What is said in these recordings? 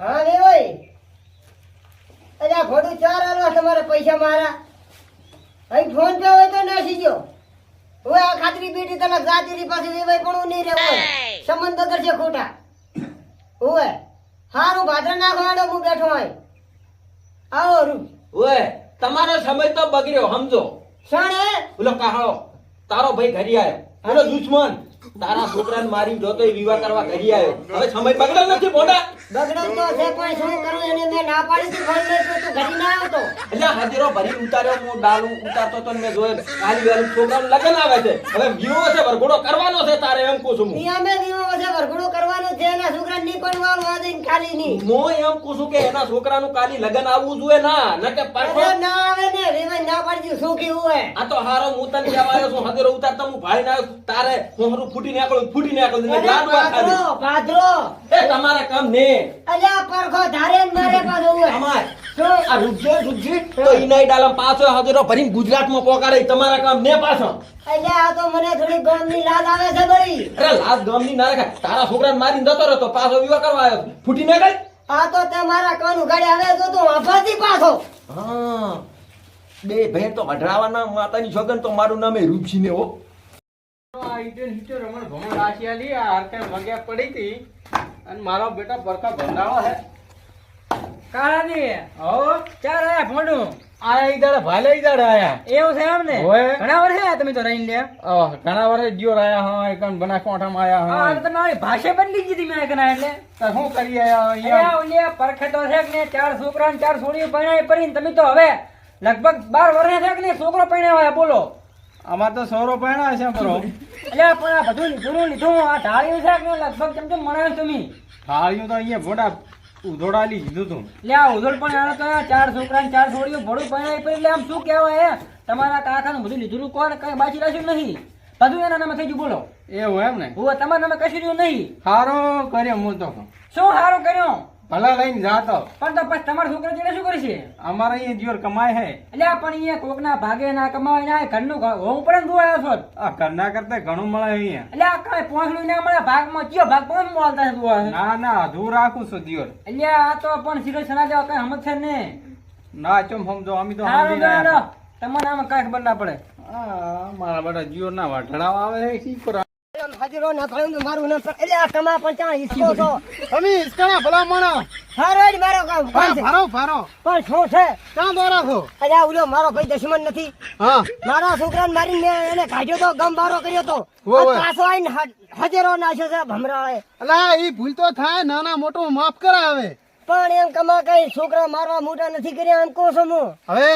હા ને ભાઈ. અલ્યા ખોટું ચાર આલો તમારે પૈસા મારા. અહીં ફોન પે હોય તો નાસી ગયો હવે આ ખાતરી બેટી તને જાતીરી પાસે વેવાય પણ નહીં રે હોય. સંબંધ કરશે ખોટા. હવે હારું ભાદર નાખવાડો હું બેઠો હોય. આવો રૂ તમારો સમય તો બગડ્યો સમજો. શણે બોલો કાહળો તારો ભાઈ ઘરે આવ્યો. ઓલો દુશ્મન. તારા છોકરાને મારી જોતો એ વિવાહ કરવા ઘરી આવ્યો. હવે સમય બગડ્યો નથી બોડા બગડો તો છે પણ શું કરું એને મેં ના પાડી તું ફોન મેં તું ઘડી ના આવતો. એટલે હાજરો ભરી ઉતાર્યો હું ડાલુ ઉતારતો તો મેં જોયો કાલી વાલી છોકરાનું લગન આવે છે. હવે વિવો છે વરઘોડો કરવાનો છે તારે એમ કહું છું હું. નિયમે વિવો છે વરઘોડો કરવાનો એના છોકરા એમ કે એના કાલી લગ્ન આવવું જોઈએ ના ના આવે ને ના દીધું હોય. આ તો હારો હું તને કહેવા આવ્યો છું હાજરો ઉતારતો હું ભાઈ ના તારે હું હારું ફૂટી નાખો ફૂટી નાખો અરે લાડવા ખાધી પાદરો એ તમારા કામ ને. અલ્યા પરખો ધારે મારે પાછો હોય. અમાર શું? આ રૂપજો રૂપજી તો ડાલમ પાછો હાજરો ભરીને ગુજરાતમાં પોકાડે તમારા કામ ને પાછો. અલ્યા આ તો મને થોડી ગામની લાજ આવે છે બળી. અરે લાજ ગામની ના રાખે. તારા છોકરાને મારીને જતો રહ્યો તો પાછો વિવાહ કરવા આવ્યો ફૂટી ના ગઈ? આ તો તમારા કાન ઉગાડી આવે તો તું વાફાથી પાછો. હા. બે ભેર તો વઢરાવાના માતાની છોકન તો મારું નામ એ રૂપસી ને હો. આ રમણ ભમણ રાશિયાલી આ હારકે મગ્યા પડી હતી. અને મારો બેટા પરખા ભંડાવો હે કાળાજી હો? ચાર આયા ફોડું આયા ઈ દાડે ભાલે આયા. એવું છે એમ ને. ઘણા વર્ષે આયા તમે તો રહીને લે અહ, ઘણા વર્ષે દિયોર આયા હા એકન બનાસકાંઠામાં આયા હા હા તો તમારી ભાષા બદલી દીધી મેં કના એટલે. તો શું કરી આયા અહીંયા ઓલિયા પરખે છે કે ને ચાર છોકરા ને ચાર છોડીઓ પરણાઈ પરીને તમે તો હવે લગભગ બાર વર્ષ છે કે ને છોકરો પરણ્યા બોલો. અમારે તો સોરો પહેણા છે બરો. એટલે પણ આ બધું લીધું લીધું આ ઢાળ્યું છે કે લગભગ કેમ કેમ મણાવ્યું તમે. થાળીઓ તો અહીંયા ભોડા ઉધોડાલી લીધું તું. લે આ ઉધોડ પણ આનો તો ચાર છોકરા ચાર છોડીઓ ભડું પરણાઈ પરી એટલે આમ શું કહેવાય હે? તમારા કાકાનું બધું લીધું કોણ? કઈ બાકી રાખ્યું નહીં. બધું એના નામે થઈ ગયું બોલો. એવું એમ ને? હું તમારા નામે કશું રહ્યું નહીં. સારો કર્યો હું તો શું સારું કર્યું? ભલા લઈને જાતો પણ તો પછી તમારા છોકરા જોડે શું કરશે? અમારે અહીંયા જીવર કમાય હે. એટલે પણ અહીંયા કોકના ભાગે ના કમાય ના ઘરનું ઘર હોવું પડે ને તું આવ્યો છો. આ ઘરના કરતા ઘણું મળે અહીંયા. એટલે આ કઈ પહોંચલું ના મળે? ભાગમાં કયો ભાગ પણ મળતા છે તું ના ના અધૂર રાખું છું જીવર. એટલે આ તો પણ સીધો સના દેવા કઈ સમજ છે ને? ના ચમ સમજો અમે તો તમને આમાં કઈ ખબર ના પડે. મારા બધા જીઓ ના વઢડાવ આવે છે શી કરો હાજરો ના તો મારું નામ એટલે આ તમા પણ ત્યાં હિસ્સો છો? તમે ઇસ્કણા ભલા માણો હારો જ મારો કામ છે? ફારો ફારો પણ શું છે? ક્યાં દોરા છો? અરે ઓલો મારો ભાઈ દશમન નથી. હા. મારા છોકરાને મારીને મેં એને કાઢ્યો તો ગમ બારો કર્યો તો. પાછો આવીને હ- હજેરો નાખ્યો છે ભમરાએ અલા ઈ ભૂલ તો થાય નાના મોટું માફ કરાવે. પણ એમ કમા કઈ છોકરા મારવા મોટા નથી કર્યા એમ કહું છો હું. હવે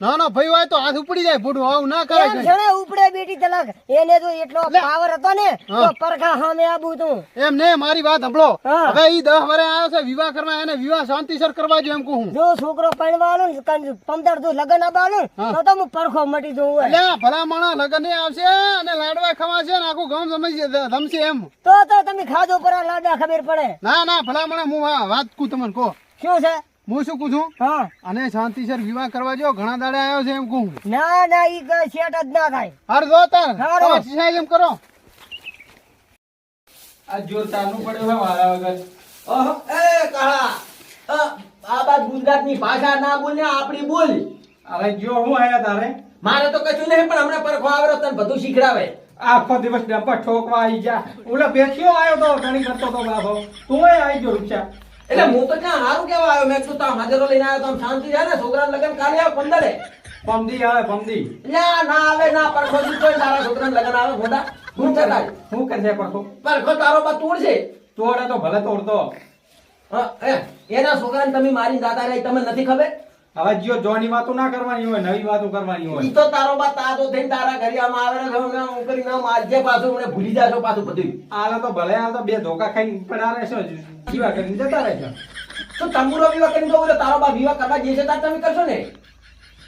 નાનો ભાઈ હોય તો હાથ ઉપડી જાય ભૂડું આવું ના કરે જણે ઉપડે બેટી તલક. એને જો એટલો પાવર હતો ને તો પરખા સામે આબુ તું. એમ ને મારી વાત સાંભળો. હવે ઈ 10 વરે આવ્યો છે વિવાહ કરવા એને વિવાહ શાંતિસર કરવા જો એમ કહું જો છોકરો પરણવા આલો ને કન- પંદર જો લગન આબાલું. તો તો હું પરખો મટી હોય. એટલે ભલા માણા લગન ને આવશે અને લાડવા ખવાશે ને આખું ગામ સમજી ધમશે એમ. તો તો તમે ખાજો પર લાડવા ખબર પડે. ના ના ભલા માણા હું વાત કુ તમને કહો. શું છે? હું શું કહું છું હા અને શાંતિસર વિવાહ કરવા જો ઘણા દાડે આવ્યો છે એમ કહું ના ના ઈ સેટ જ ના થાય. હાર જો તાર. હારો. તમે એમ કરો. આ જોર ચાલુ પડ્યો છે મારા વગર. ઓહો, એ કાળા. આ બાદ ગુજરાતની ભાષા ના બોલ આપણી બોલ. અરે જો હું આયા તારે? મારે તો કશું નહીં પણ હમણાં પરખો આવ્યો તને બધું શીખડાવે. આખો દિવસ ડબ્બા ઠોકવા આવી જા. ઓલા પેથીઓ આવ્યો તો ઘણી કરતો તો બાબો તું આવી ગયો રૂપિયા એટલે હું તો ક્યાં હારું કેવા આવ્યો? મેં તું તાર હાજરો લઈને આવ્યો તો શાંતિ રહે ને? છોકરા લગન કાલે આવે પંદરે પમદી આવે પમદી ના ના આવે ના પરખો તું કોઈ તારા છોકરાને લગન આવે ખોટા. હું કરતા શું કરશે પરખો? પરખો તારો બા તોડ છે. તોડે તો ભલે તોડતો. હા, એ, એના છોકરાને તમે મારીને દાદા રહી તમને નથી ખબર? હવે જીઓ જોની વાતો ના કરવાની હોય નવી વાતો કરવાની ઈ હોય તો તારો બા તાતો થઈને તારા ઘરે આમ આવે ને તમે ના ઉકરી ના આજે પાછું મને ભૂલી જાશો પાછું બધું આલે તો ભલે આ તો બે ધોકા ખાઈને પડ્યા રહેશો જીવા કરીને જતા રહેશો તો તંબુરો વિવાહ કરીને તો તારો બા વિવાહ કરવા જશે તાર તમે કરશો ને?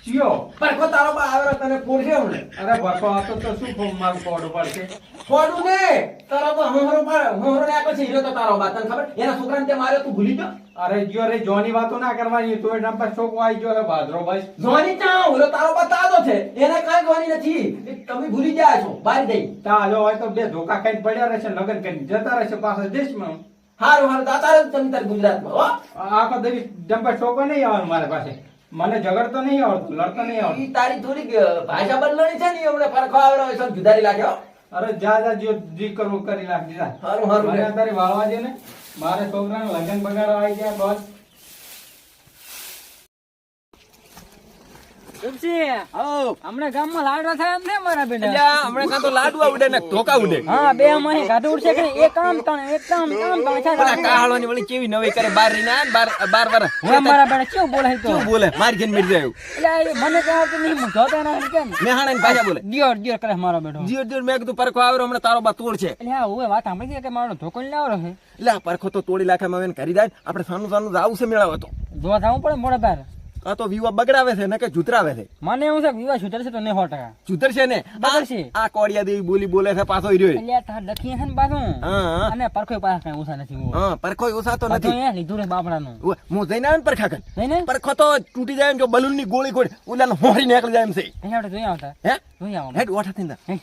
જીઓ પરખો તારો બા આવ્યો તને પોડશે હમણે અરે ભરકો હતો તો શું ફોન મારું કોડું પડશે પોડું ને તારો બા હમરો પર હમરો ને પછી હીરો તો તારો બા તને ખબર? એના છોકરાને તે માર્યો તું ભૂલી ગયો? અરે જીઓ રે જોની વાતો ના કરવાની તો એના પર છોકરો આવી ગયો રે ભાદરો ભાઈ. જોવાની ચા ઓલો તારો બા તાજો છે. એને કાંઈ જોવાની નથી. તમે ભૂલી ગયા છો બારી દઈ. તાલો હોય તો બે ધોકા ખાઈને પડ્યા રહેશે લગન કરીને જતા રહેશે પાછા દેશમાં. હારું હારું દાતા તમે તાર ગુજરાતમાં હો. આખો દેવી ડંપા ઠોકો નહીં આવવાનું મારા પાસે. મને ઝઘડતો નહીં આવડતું લડતો નહીં આવડતું. ઈ તારી થોડીક ભાષા બદલણી છે ને હમણાં ફરકો આવેલો હોય છે જુદારી લાગ્યો અરે જા જા જો જી કરવું કરી નાખ જા. હરું હરું તારી વાળવા દે ને મારે છોકરાને લગ્ન બગાડવા આવી ગયા બસ. ઉપસી હમણાં ગામમાં લાડવા થાય એમ છે મારા બેટા અલ્યા, હમણાં કાં તો લાડવા ઉડે ને ધોકા ઉડે. હા બે અમારી ગાધું ઉડશે કે એક કામ તણ એક કામ કામ તણ પેલા કાહાળોની વળી કેવી નવી કરે? બાર રહીને આયા ને બાર બાર વાર. મારા બેટા કેવું બોલે તો? શું બોલે? મારી ઘેર મિલ જાય એટલે મને કઈ આવતું નહીં હું જોતો ના કેમ? મેહાણા ની ભાષા બોલે. દિયોર દિયોર કરે છે મારો બેટો. જીવર જીવર મેં કીધું પરખો આવ્યો હમણાં તારો બા તોડ છે. એટલે હા હવે વાત સાંભળી કે મારો ધોકો ને આવરો છે? એટલે આ પરખો તો તોડી લાખે માં કરી જાય આપણે સાનું સાનું જાવું છે મેળાવો તો. જોવા જવું પડે મોડા બાર આ તો વિવા બગડાવે છે ને કે જુતરાવે છે? મને એવું છે વિવા સુધરશે તો ને સો ટકા જુતર છે ને બગડશે. આ કોડિયા દેવી બોલી બોલે છે પાછો રહ્યો એટલે તાર છે ને પાછું. અને પરખો પાસે કઈ ઓછા નથી હું હા પરખો ઓછા તો નથી. અહીંયા લીધું રે બાપડાનું. હું જઈને આવે ને પરખા કર જઈને? પરખો તો તૂટી જાય એમ જો બલૂનની ગોળી ગોળી ઓલા હોરી નીકળી જાય એમ છે. અહીંયા આપણે જોઈ આવતા. હે? જોઈ આવો હેડ ઓઠા થઈને હે.